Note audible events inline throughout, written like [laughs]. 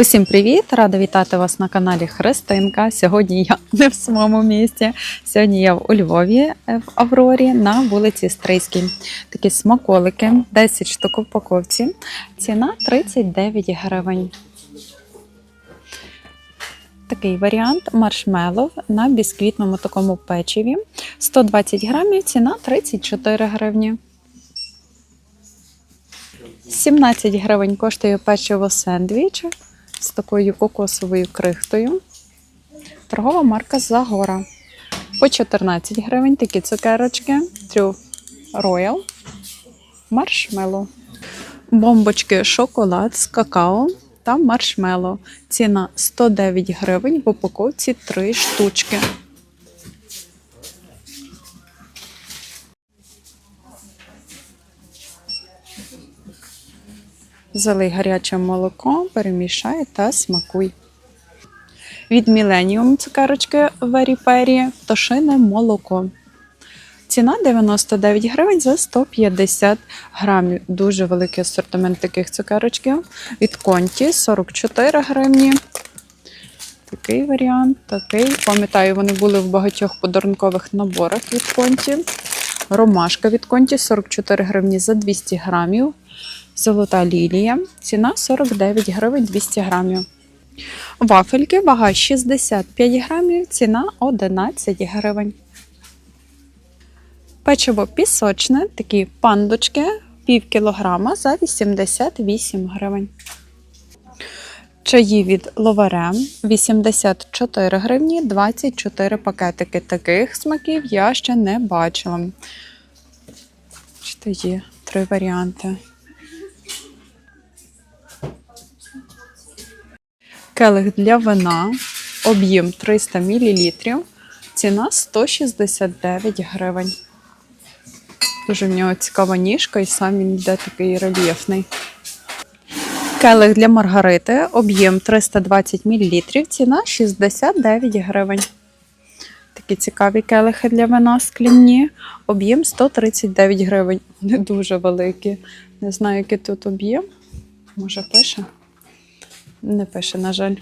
Усім привіт! Рада вітати вас на каналі Христинка. Сьогодні я [laughs] не в своєму місті. Сьогодні я у Львові е, в Аврорі на вулиці Стрийській. Такі смаколики, 10 штук в упаковці. Ціна 39 гривень. Такий варіант маршмеллоу на бісквітному такому печиві. 120 грамів, ціна 34 гривні. 17 гривень коштує печиво сендвіч з такою кокосовою крихтою. Торгова марка Загора. По 14 гривень такі цукерочки. трюф Роял, маршмело. Бомбочки шоколад з какао та маршмело. Ціна 109 гривень в упаковці 3 штучки. Залий гаряче молоко, перемішай та смакуй. Від Millennium цукерочки Very Peri пташине молоко. Ціна 99 гривень за 150 грамів. Дуже великий асортимент таких цукерочків. Від Конті 44 гривні. Такий варіант, такий. Пам'ятаю, вони були в багатьох подарункових наборах від Конті. Ромашка від Конті 44 гривні за 200 грамів. Золота лілія. Ціна 49 гривень 200 грамів. Вафельки, вага 65 грамів, ціна 11 гривень. Печиво пісочне, такі пандочки, пів кілограма за 88 гривень. Чаї від ловарем 84 гривні, 24 пакетики. Таких смаків я ще не бачила. Що є три варіанти. Келих для вина, об'єм 300 мл, ціна 169 гривень. Дуже в нього цікава ніжка і сам він йде такий рельєфний. Келих для маргарити, об'єм 320 мл, ціна 69 гривень. Такі цікаві келихи для вина скляні, об'єм 139 гривень. Не дуже великі. Не знаю, який тут об'єм. Може, пише? Не пише, на жаль.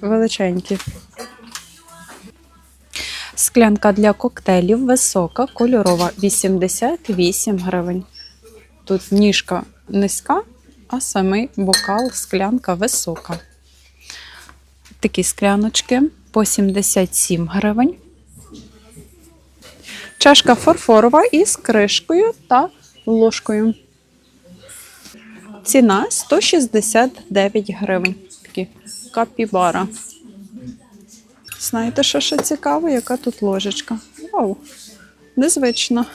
Величенькі. Склянка для коктейлів висока, кольорова 88 гривень. Тут ніжка низька, а самий бокал, склянка висока. Такі скляночки по 77 гривень. Чашка фарфорова із кришкою та ложкою. Ціна 169 гривень. Такі капібара. Знаєте, що ще цікаво? Яка тут ложечка? Вау! Незвично.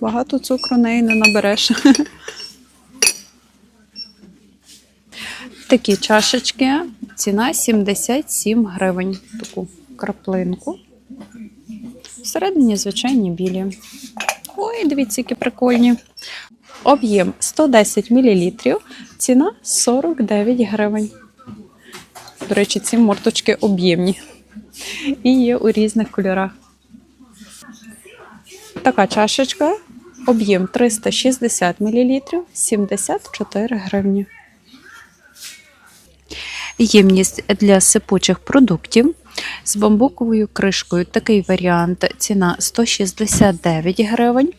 Багато цукру неї не набереш. Такі чашечки. Ціна 77 гривень. Таку краплинку. Всередині звичайні білі. Ой, дивіться, які прикольні. Об'єм 110 мл, ціна 49 гривень. До речі, ці морточки об'ємні і є у різних кольорах. Така чашечка, об'єм 360 мл, 74 гривні. Ємність для сипучих продуктів з бамбуковою кришкою. Такий варіант. Ціна 169 гривень.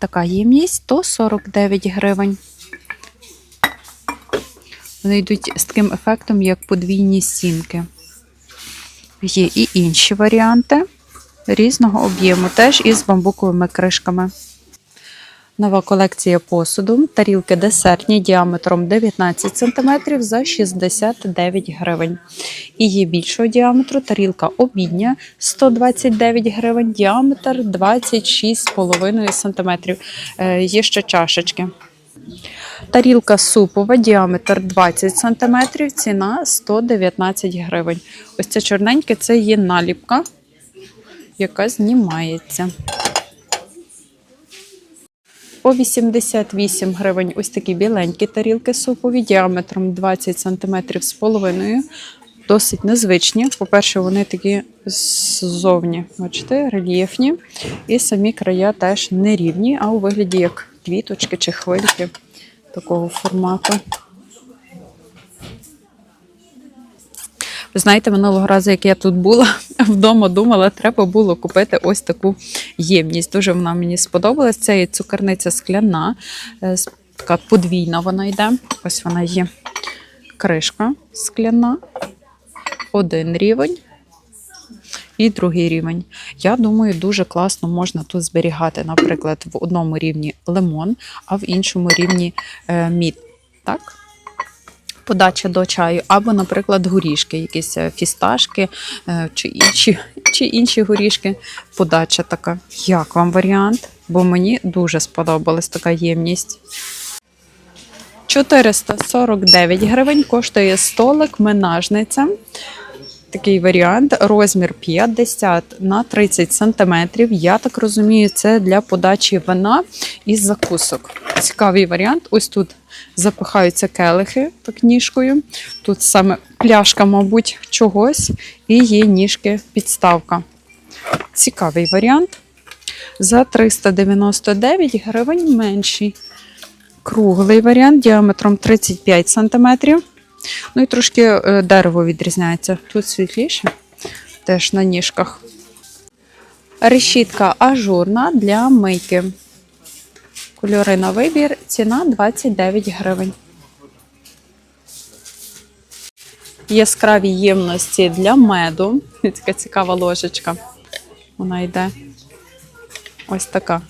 Така ємність 149 гривень. Вони йдуть з таким ефектом, як подвійні стінки. Є і інші варіанти різного об'єму, теж із бамбуковими кришками. Нова колекція посуду. Тарілки десертні діаметром 19 см за 69 гривень. І є більшого діаметру тарілка обідня 129 гривень, діаметр 26,5 см. Е, Є ще чашечки. Тарілка супова, діаметр 20 см, ціна 119 гривень. Ось це чорненьке це є наліпка, яка знімається. По 88 гривень ось такі біленькі тарілки супові діаметром 20 см з половиною. Досить незвичні. По-перше, вони такі ззовні, бачите, рельєфні. І самі края теж нерівні, а у вигляді як квіточки чи хвильки такого формату. Ви знаєте, минулого разу, як я тут була, [laughs] вдома думала, треба було купити ось таку ємність. Дуже вона мені сподобалась. Це є цукерниця скляна, е, така подвійна вона йде. Ось вона є кришка скляна, один рівень. І другий рівень. Я думаю, дуже класно можна тут зберігати, наприклад, в одному рівні лимон, а в іншому рівні е, мід. Так? Подача до чаю, або, наприклад, горішки, якісь е, фісташки е, чи інші, [laughs] чи інші горішки. Подача така. Як вам варіант? Бо мені дуже сподобалась така ємність. 449 гривень коштує столик менажниця. Такий варіант, розмір 50 на 30 сантиметрів. Я так розумію, це для подачі вина і закусок. Цікавий варіант. Ось тут запихаються келихи так ніжкою. Тут саме пляшка, мабуть, чогось, і є ніжки підставка. Цікавий варіант. За 399 гривень менший. Круглий варіант діаметром 35 сантиметрів. Ну і трошки е, дерево відрізняється. Тут світліше, теж на ніжках. Решітка ажурна для мийки. Кольори на вибір, ціна 29 гривень. Яскраві ємності для меду. Така цікава ложечка. Вона йде ось така.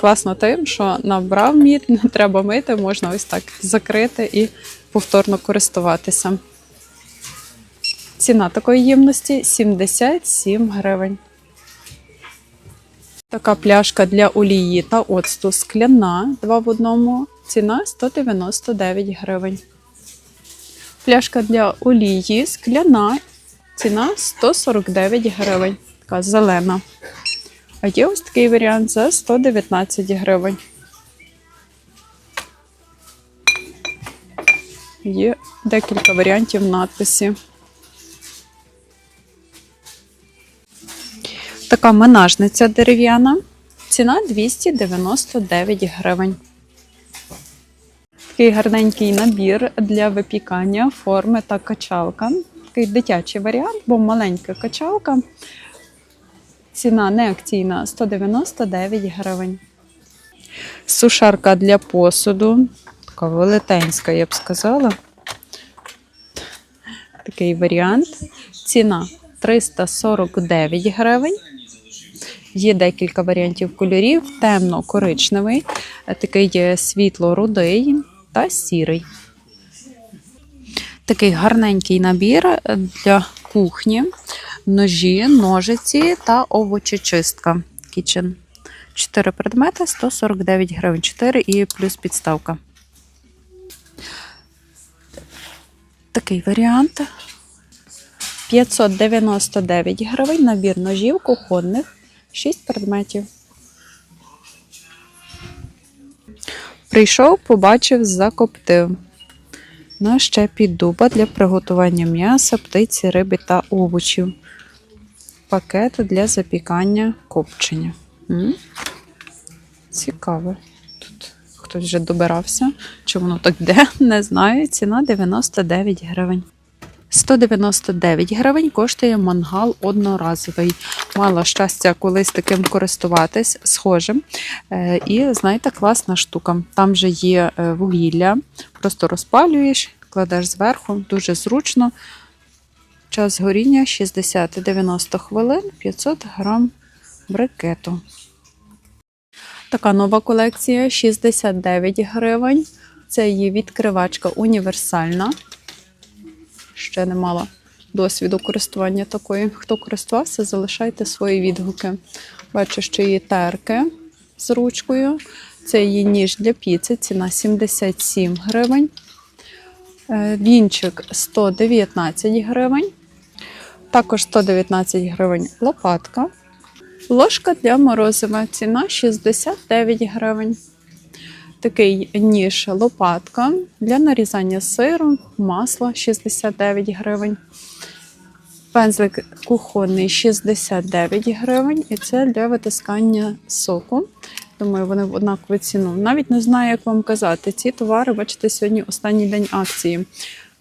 Класно тим, що набрав мід, не треба мити, можна ось так закрити і повторно користуватися. Ціна такої ємності 77 гривень. Така пляшка для олії та оцту скляна 2 в одному. Ціна 199 гривень. Пляшка для олії скляна. Ціна 149 гривень. Така зелена. А є ось такий варіант за 119 гривень. Є декілька варіантів надписів. Така менажниця дерев'яна. Ціна 299 гривень. Такий гарненький набір для випікання форми та качалка. Такий дитячий варіант, бо маленька качалка. Ціна не акційна 199 гривень. Сушарка для посуду. Така велетенська, я б сказала. Такий варіант. Ціна 349 гривень. Є декілька варіантів кольорів: темно-коричневий, такий світло-рудий та сірий. Такий гарненький набір для кухні, ножі, ножиці та овочечистка. Kitchen. 4 предмети 149 гривень. 4 і плюс підставка. Такий варіант. 599 гривень. Набір ножів кухонних. 6 предметів. Прийшов, побачив, закоптив. На щепі дуба для приготування м'яса, птиці, риби та овочів. Пакет для запікання копчення. М? Цікаво. Тут хтось вже добирався. Чи воно так йде, [laughs] не знаю. Ціна 99 гривень. 199 гривень коштує мангал одноразовий. Мала щастя колись таким користуватись схожим. Е, І знаєте, класна штука. Там же є е, вугілля, просто розпалюєш, кладеш зверху, дуже зручно. Час горіння 60-90 хвилин, 500 грам брикету. Така нова колекція 69 гривень. Це її відкривачка універсальна. Ще не мала досвіду користування такої. Хто користувався, залишайте свої відгуки. Бачу, що є терки з ручкою. Це її ніж для піци, ціна 77 гривень. Е, Вінчик 119 гривень. Також 119 гривень лопатка. Ложка для морозива. Ціна 69 гривень. Такий ніж лопатка для нарізання сиру, масла 69 гривень. Пензлик кухонний 69 гривень. І це для витискання соку. Думаю, вони в однакову ціну. Навіть не знаю, як вам казати. Ці товари, бачите, сьогодні останній день акції.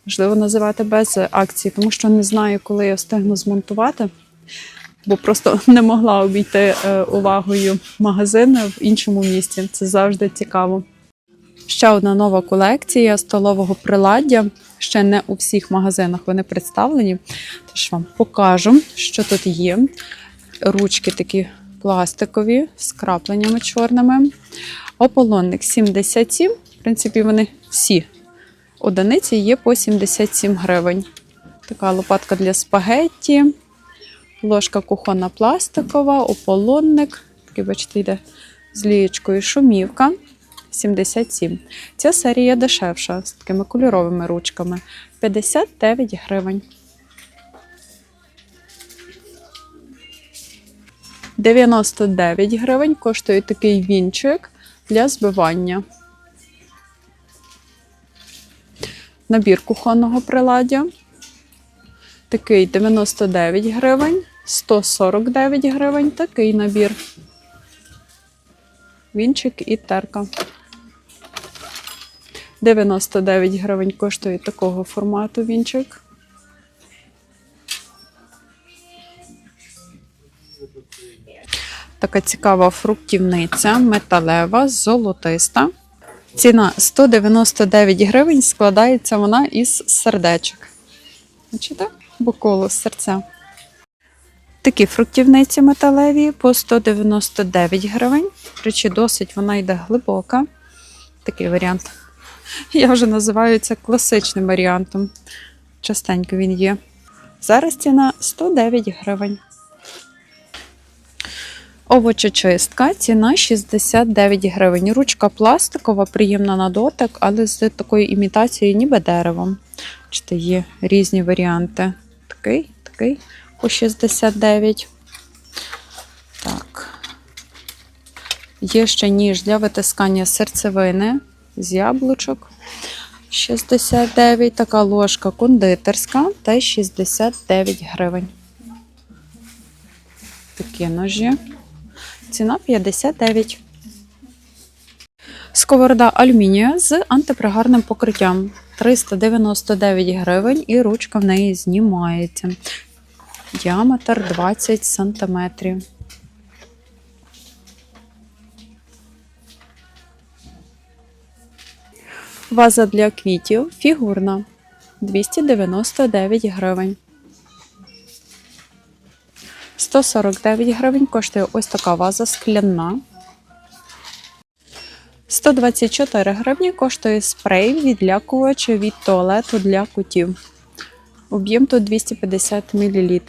Можливо, називати без акції, тому що не знаю, коли я встигну змонтувати, бо просто [laughs] не могла обійти е, увагою магазин в іншому місці. Це завжди цікаво. Ще одна нова колекція столового приладдя. Ще не у всіх магазинах вони представлені. Тож вам покажу, що тут є. Ручки такі пластикові з крапленнями чорними. Ополонник 77. В принципі, вони всі одиниці є по 77 гривень. Така лопатка для спагетті, ложка кухонна пластикова, ополонник. Такий, бачите, йде з лієчкою шумівка. 77. Ця серія дешевша з такими кольоровими ручками. 59 гривень. 99 гривень коштує такий вінчик для збивання. Набір кухонного приладдя. Такий 99 гривень, 149 гривень, такий набір. Вінчик і терка. 99 гривень коштує такого формату вінчик. Така цікава фруктівниця, металева, золотиста. Ціна 199 гривень, складається вона із сердечок. Бачите? Бо коло серця. Такі фруктівниці металеві по 199 гривень. Речі, досить вона йде глибока. Такий варіант. Я вже називаю це класичним варіантом. Частенько він є. Зараз ціна 109 гривень. Овочечистка, ціна 69 гривень. Ручка пластикова, приємна на дотик, але з такою імітацією, ніби деревом. Бачите, є різні варіанти. Такий, такий по 69. Так. Є ще ніж для витискання серцевини з яблучок. 69. Така ложка кондитерська та 69 гривень. Такі ножі. Ціна 59. Сковорода алюмінія з антипригарним покриттям 399 гривень і ручка в неї знімається. Діаметр 20 сантиметрів. Ваза для квітів фігурна 299 гривень. 149 гривень коштує ось така ваза скляна. 124 гривні коштує спрей відлякувач від туалету для котів. Об'єм тут 250 мл.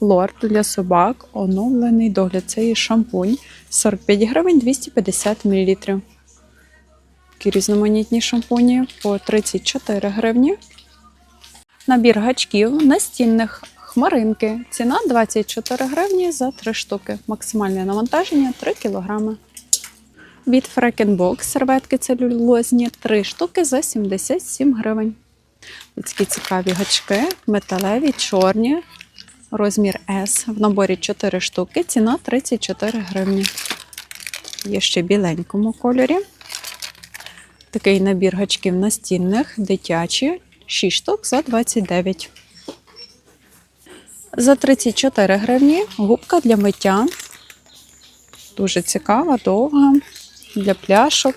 Лорд для собак, оновлений догляд. Це є шампунь 45 гривень 250 мл. Такі різноманітні шампуні по 34 гривні. Набір гачків настінних хмаринки. Ціна 24 гривні за 3 штуки. Максимальне навантаження 3 кг. Від Фрекенбок серветки целюлозні 3 штуки за 77 гривень. Ось Такі цікаві гачки, металеві, чорні. Розмір S. В наборі 4 штуки. Ціна 34 гривні. Є ще біленькому кольорі. Такий набір гачків настінних, дитячі, 6 штук за 29. За 34 гривні губка для миття. Дуже цікава, довга, для пляшок.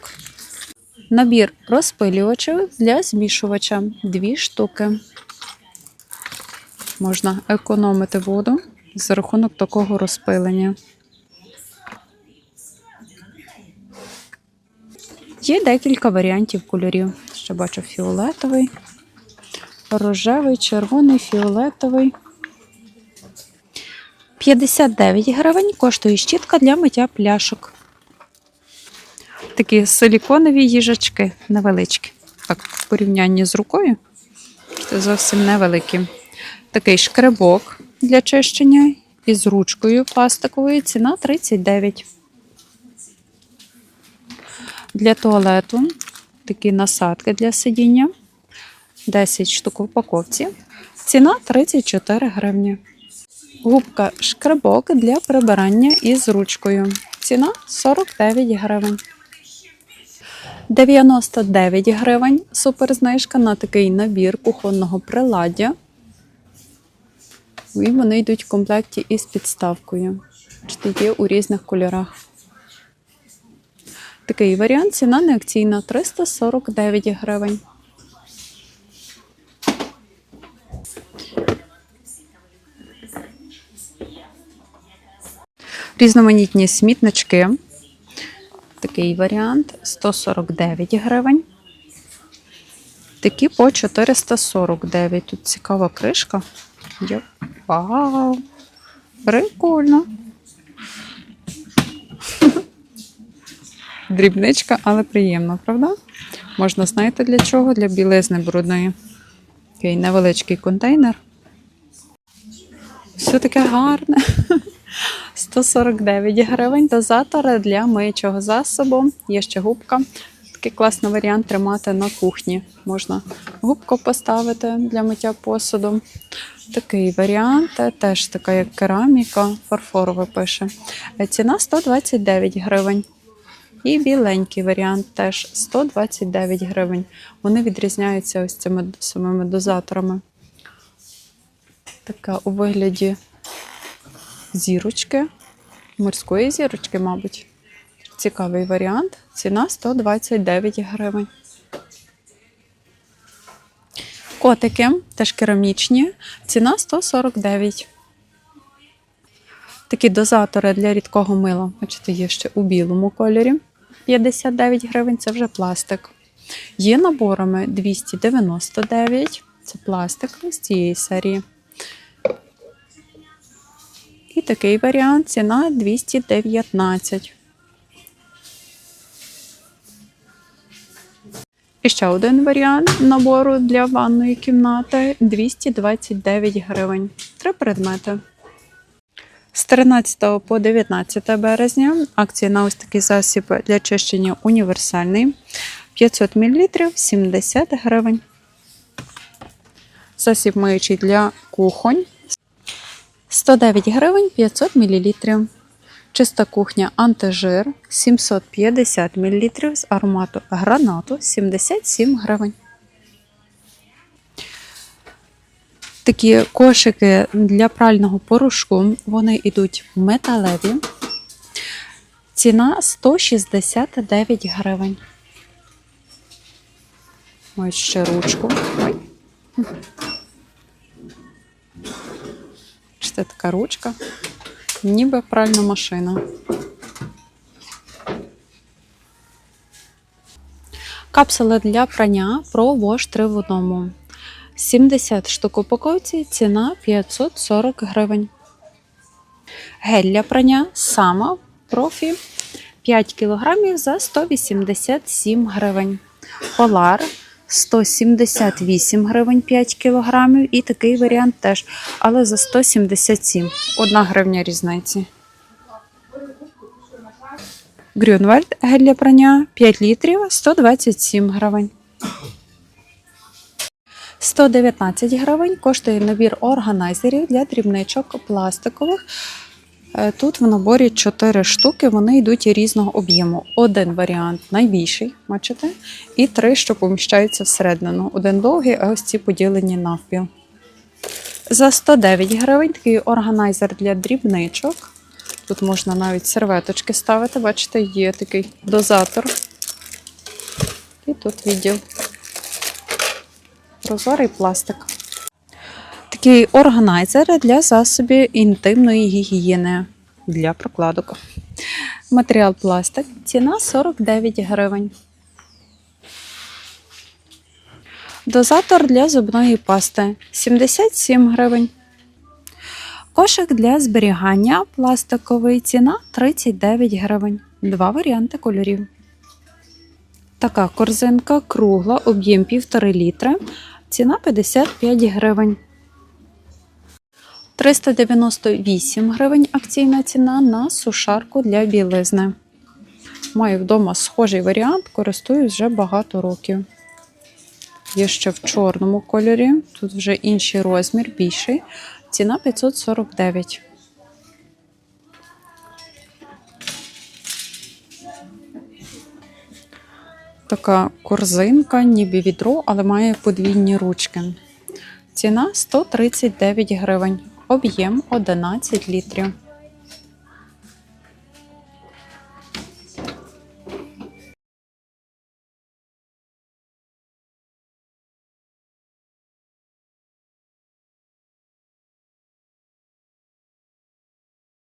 Набір розпилювачів для змішувача. Дві штуки. Можна економити воду за рахунок такого розпилення. Є декілька варіантів кольорів. Ще бачу фіолетовий, рожевий, червоний, фіолетовий. 59 гривень коштує щітка для миття пляшок. Такі силіконові їжачки невеличкі. Так, в порівнянні з рукою. Це зовсім невеликі. Такий шкребок для чищення із ручкою пластиковою. Ціна 39. Для туалету такі насадки для сидіння. 10 штук в упаковці. Ціна 34 гривні. Губка шкребок для прибирання із ручкою. Ціна 49 гривень. 99 гривень суперзнижка на такий набір кухонного приладдя. І вони йдуть в комплекті із підставкою. Бачите, є у різних кольорах. Такий варіант ціна неакційна 349 гривень. Різноманітні смітнички. Такий варіант 149 гривень. Такі по 449. Тут цікава кришка. Є. Вау! Прикольно. [laughs] Дрібничка, але приємно, правда? Можна, знаєте, для чого? Для білизни брудної. Такий невеличкий контейнер. Все таке гарне. [laughs] 149 гривень. Дозатори для миючого засобу. Є ще губка. Такий класний варіант тримати на кухні. Можна губку поставити для миття посуду. Такий варіант, теж така як кераміка, фарфорове пише. Ціна 129 гривень. І біленький варіант теж 129 гривень. Вони відрізняються ось цими самими дозаторами. Така у вигляді зірочки, морської зірочки, мабуть. Цікавий варіант. Ціна 129 гривень. Котики теж керамічні. Ціна 149. Такі дозатори для рідкого мила. Бачите, є ще у білому кольорі. 59 гривень це вже пластик. Є наборами 299. Це пластик з цієї серії. І такий варіант ціна 219. І ще один варіант набору для ванної кімнати 229 гривень. Три предмети. З 13 по 19 березня акція на ось такий засіб для чищення універсальний 500 мл 70 гривень. Засіб миючий для кухонь 109 гривень 500 мл. Чиста кухня антижир 750 мл з аромату гранату 77 гривень. Такі кошики для прального порошку, вони йдуть металеві. Ціна 169 гривень. Ось ще ручку. Ой. Це така ручка, ніби пральна машина. Капсули для прання про Wash 3 в одному. 70 штук упаковці, ціна 540 гривень. Гель для прання сама профі 5 кг за 187 гривень. Полар 178 гривень 5 кг. І такий варіант теж, але за 177 1 гривня різниці. Грюнвальд гель для прання 5 літрів 127 гривень. 119 гривень коштує набір органайзерів для дрібничок пластикових. Е, Тут в наборі 4 штуки, вони йдуть різного об'єму. Один варіант найбільший, бачите, і три, що поміщаються всередину. Один довгий, а ось ці поділені навпіл. За 109 гривень такий органайзер для дрібничок. Тут можна навіть серветочки ставити, бачите, є такий дозатор. І тут відділ прозорий пластик. Такий органайзер для засобів інтимної гігієни для прокладок. Матеріал пластик. Ціна 49 гривень. Дозатор для зубної пасти 77 гривень. Кошик для зберігання пластиковий ціна 39 гривень. Два варіанти кольорів. Така корзинка кругла, об'єм 1,5 літра. Ціна 55 гривень. 398 гривень акційна ціна на сушарку для білизни. Маю вдома схожий варіант, користуюсь вже багато років. Є ще в чорному кольорі, тут вже інший розмір, більший. Ціна 549. Така корзинка, ніби відро, але має подвійні ручки. Ціна 139 гривень, об'єм 11 літрів.